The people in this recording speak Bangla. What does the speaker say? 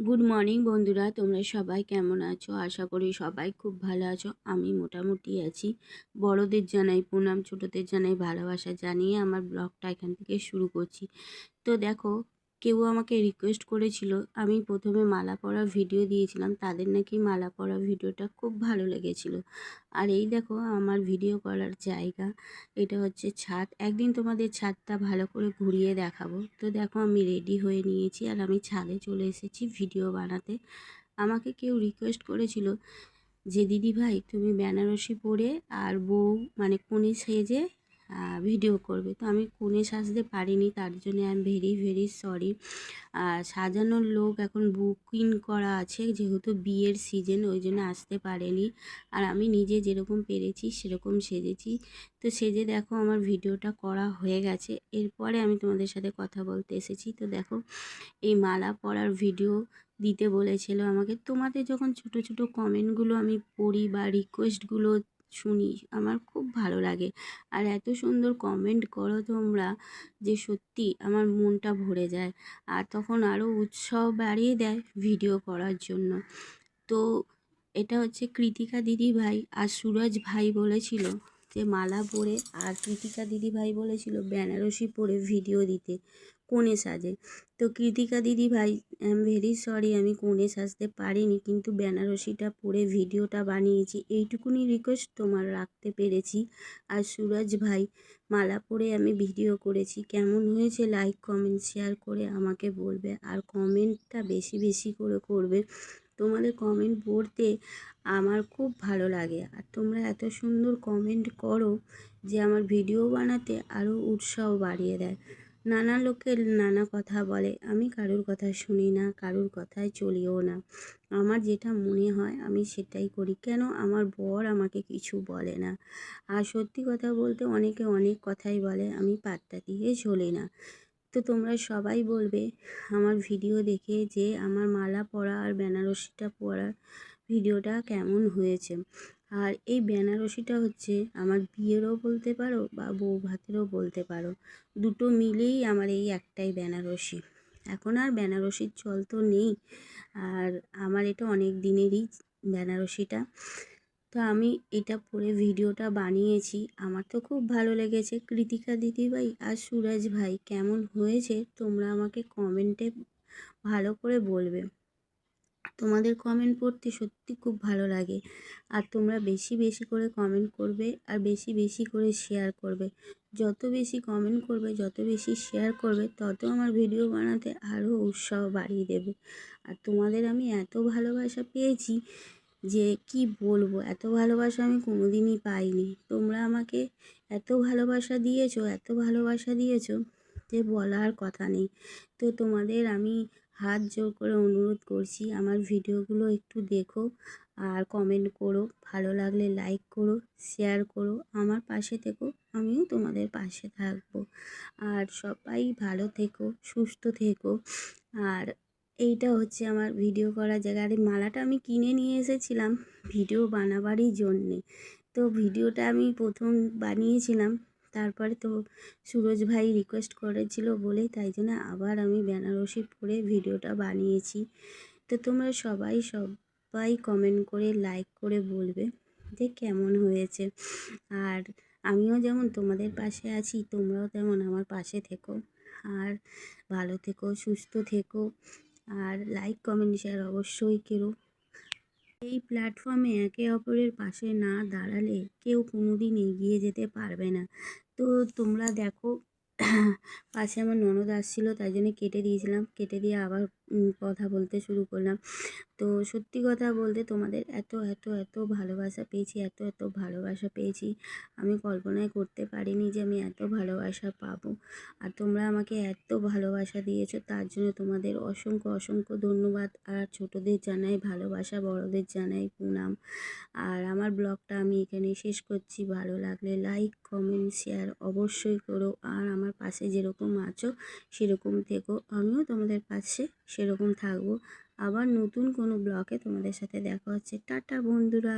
গুড মর্নিং বন্ধুরা। তোমরা সবাই কেমন আছো? আশা করি সবাই খুব ভালো আছো। আমি মোটামুটি আছি। বড়দের জানাই প্রণাম, ছোটদের জানাই ভালোবাসা জানিয়ে আমার ব্লগটা এখান থেকে শুরু করছি। তো দেখো কেউ আমাকে রিকোয়েস্ট করেছিল, আমি প্রথমে মালা পরার ভিডিও দিয়েছিলাম, তাদের নাকি মালা পরা ভিডিওটা খুব ভালো লেগেছিল। আর এই দেখো আমার ভিডিও করার জায়গা, এটা হচ্ছে ছাদ। একদিন তোমাদের ছাদটা ভালো করে ঘুরিয়ে দেখাবো। তো দেখো আমি রেডি হয়ে নিয়েছি আর আমি ছাদে চলে এসেছি ভিডিও বানাতে। আমাকে কেউ রিকোয়েস্ট করেছিল যে দিদি ভাই তুমি বেনারসি পরে আর বউ মানে কনে সেজে ভিডিও করবে। তো আমি কোণে সাজতে পারিনি, তার জন্য I am very very sorry সাজানোর লোক এখন বুকিং করা আছে, যেহেতু বিয়ের সিজন ওই জন্য আসতে পারেনি। আর আমি নিজে যেরকম পেরেছি, সেরকম সেজেছি। তো সেজে দেখো আমার ভিডিওটা করা হয়ে গেছে। এরপরে আমি তোমাদের সাথে কথা বলতে এসেছি। তো দেখো, এই মালা পরার ভিডিও দিতে বলেছিল আমাকে। তোমাদের যখন ছোট ছোট কমেন্টগুলো আমি পড়ি বা রিকোয়েস্টগুলো শুনি আমার খুব ভালো লাগে। আর এত সুন্দর কমেন্ট করো তোমরা যে সত্যি আমার মনটা ভরে যায়। আর তখন আরও উৎসাহ বাড়িয়ে দেয় ভিডিও করার জন্য। তো এটা হচ্ছে কৃতিকা দিদি ভাই আর সুরজ ভাই বলেছিল যে মালা পরে আর কৃতিকা দিদি ভাই বলেছিল বেনারসি পরে ভিডিও দিতে, কোণে সাজে। তো কৃতিকা দিদি ভাই আই এম ভেরি সরি আমি কোণে সাজতে পারিনি, কিন্তু বেনারসিটা পরে ভিডিওটা বানিয়েছি। এইটুকুনি রিকোয়েস্ট তোমার রাখতে পেরেছি। আর সুরজ ভাই, মালা পরে আমি ভিডিও করেছি। কেমন হয়েছে? লাইক কমেন্ট শেয়ার করে আমাকে বলবে। আর কমেন্টটা বেশি বেশি করে করবে। তোমাদের কমেন্ট পড়তে আমার খুব ভালো লাগে। আর তোমরা এত সুন্দর কমেন্ট করো যে আমার ভিডিও বানাতে আরও উৎসাহ বাড়িয়ে দেয়। নানা লোকের নানা কথা বলে, আমি কারোর কথা শুনি না, কারোর কথায় চলিও না। আমার যেটা মনে হয় আমি সেটাই করি। কেন? আমার বর আমাকে কিছু বলে না। আর সত্যি কথা বলতে অনেকে অনেক কথাই বলে, আমি পাত্তা দিয়ে চলি না। তো তোমরা সবাই বলবে, আমার ভিডিও দেখে যে আমার মালা পরা আর বেনারসিটা পরার ভিডিওটা কেমন হয়েছে। আর এই বেনারসিটা হচ্ছে আমার বিয়েরও বলতে পারো বা বউ ভাতেরও বলতে পারো, দুটো মিলেই আমার এই একটাই বেনারসি। এখন আর বেনারসির চল তো নেই, আর আমার এটা অনেক দিনেরই বেনারসিটা। তো আমি এটা পরে ভিডিওটা বানিয়েছি। আমার তো খুব ভালো লেগেছে। কৃতিকা দিদিভাই আর সুরজ ভাই কেমন হয়েছে তোমরা আমাকে কমেন্টে ভালো করে বলবে। তোমাদের কমেন্ট পড়তে সত্যি খুব ভালো লাগে। আর তোমরা বেশি বেশি করে কমেন্ট করবে আর বেশি বেশি করে শেয়ার করবে। যত বেশি কমেন্ট করবে, যত বেশি শেয়ার করবে, তত আমার ভিডিও বানাতে আরও উৎসাহ বাড়িয়ে দেবে। আর তোমাদের আমি এত ভালোবাসা পেয়েছি যে কি বলব? এত ভালোবাসা আমি কোনো দিনই পাইনি। তোমরা আমাকে এত ভালোবাসা দিয়েছ, এত ভালোবাসা দিয়েছ যে বলার কথা নেই। তো তোমাদের আমি হাত জোর করে অনুরোধ করছি, আমার ভিডিওগুলো একটু দেখো আর কমেন্ট করো। ভালো লাগলে লাইক করো শেয়ার করো। আমার পাশে থেকো, আমিও তোমাদের পাশে থাকব। আর সবাই ভালো থেকো, সুস্থ থেকো। আর এইটা হচ্ছে আমার ভিডিও করার জায়গা। আর এই মালাটা আমি কিনে নিয়ে এসেছিলাম, ভিডিও বানাবারই জন্যে। তো ভিডিওটা আমি প্রথম বানিয়েছিলাম, তারপরে তো সুরজ ভাই রিকোয়েস্ট করেছিল বলেই, তাই জন্য আবার আমি বেনারসি পরে ভিডিওটা বানিয়েছি। তো তোমরা সবাই সবাই কমেন্ট করে লাইক করে বলবে যে কেমন হয়েছে। আর আমিও যেমন তোমাদের পাশে আছি, তোমরাও তেমন আমার পাশে থেকো। আর ভালো থেকো, সুস্থ থেকো। আর লাইক কমেন্ট শেয়ার অবশ্যই কেরো। এই প্ল্যাটফর্মে একে অপরের পাশে না দাঁড়ালে কেউ কোনো দিন এগিয়ে যেতে পারবে না। তো তোমরা দেখো পাশে আমার ননদ আসছিল, তাই জন্য কেটে দিয়েছিলাম। কেটে দিয়ে আবার কথা বলতে শুরু করলাম। তো সত্যি কথা বলতে তোমাদের এত এত এত ভালোবাসা পেয়েছি, এত এত ভালোবাসা পেয়েছি। আমি কল্পনাই করতে পারিনি যে আমি এত ভালোবাসা পাবো। আর তোমরা আমাকে এত ভালোবাসা দিয়েছ, তার জন্য তোমাদের অসংখ্য অসংখ্য ধন্যবাদ। আর ছোটদের জানাই ভালোবাসা, বড়দের জানাই প্রণাম। আর আমার ব্লগটা আমি এখানে শেষ করছি। ভালো লাগলে লাইক, কমেন্ট, শেয়ার অবশ্যই করো। আর আমার পাশে যেরকম আছো, সেরকম থেকো। আমিও তোমাদের পাশে সেরকম থাকব। আবার নতুন কোনো ব্লকে তোমাদের সাথে দেখা হচ্ছে। টাটা বন্ধুরা।